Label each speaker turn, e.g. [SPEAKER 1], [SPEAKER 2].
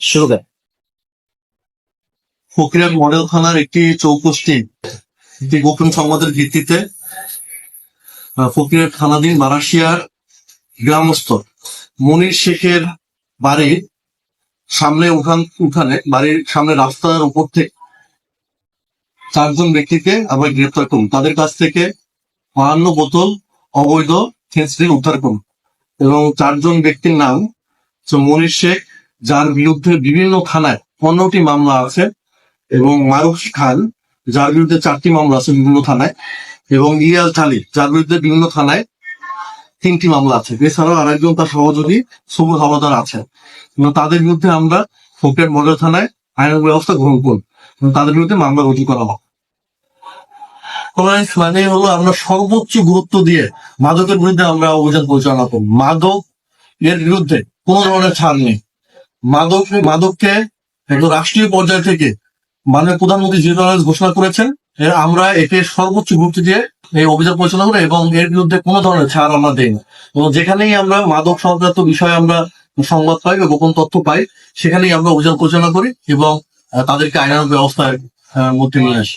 [SPEAKER 1] শুরু করেন
[SPEAKER 2] মডেল থানার একটি চৌকষ্টি একটি গোপন সংবাদের ভিত্তিতে আহ, ফকিরের থানাধীন মারাশিয়ার গ্রামস্থ মনির শেখের বাড়ির সামনে উঠান উঠানে বাড়ির সামনে রাস্তার উপর থেকে চারজন ব্যক্তিকে আমরা গ্রেপ্তার করুন। তাদের কাছ থেকে বাহান্ন বোতল অবৈধ ফেন্সিডিল উদ্ধার করুন এবং চারজন ব্যক্তির নাম মনির শেখ যার বিরুদ্ধে বিভিন্ন থানায় পনেরোটি মামলা আছে এবং মারুফ খান, যার বিরুদ্ধে চারটি মামলা আছে বিভিন্ন থানায়, এবং ইয়াল চালি যার বিরুদ্ধে বিভিন্ন থানায় তিনটি মামলা আছে। এছাড়াও আরেকজন তার সহযোগী সবুজ হওয়াদার আছেন। তাদের বিরুদ্ধে আমরা ফোকেট মডেল থানায় আইনের ব্যবস্থা গ্রহণ করব। তাদের বিরুদ্ধে মামলা রুজু করা Tolerance মানে হলো আমরা সর্বোচ্চ গুরুত্ব দিয়ে মাদকের বিরুদ্ধে আমরা অভিযান পরিচালনা করব। মাদক এর বিরুদ্ধে কোনো ধরনের ছাড় নেই। মাদক মাদককে একদম রাষ্ট্রীয় পর্যায় থেকে মাননীয় প্রধানমন্ত্রী জিরো ঘোষণা করেছেন। আমরা একে সর্বোচ্চ গুরুত্ব দিয়ে এই অভিযান পরিচালনা করে এবং এর বিরুদ্ধে কোনো ধরনের ছাড় আমরা দেই না। এবং যেখানেই আমরা মাদক সংক্রান্ত বিষয়ে আমরা সংবাদ পাই বা গোপন তথ্য পাই, সেখানেই আমরা অভিযান পরিচালনা করি এবং তাদেরকে আইনানুগ ব্যবস্থার মধ্যে নিয়ে আসি।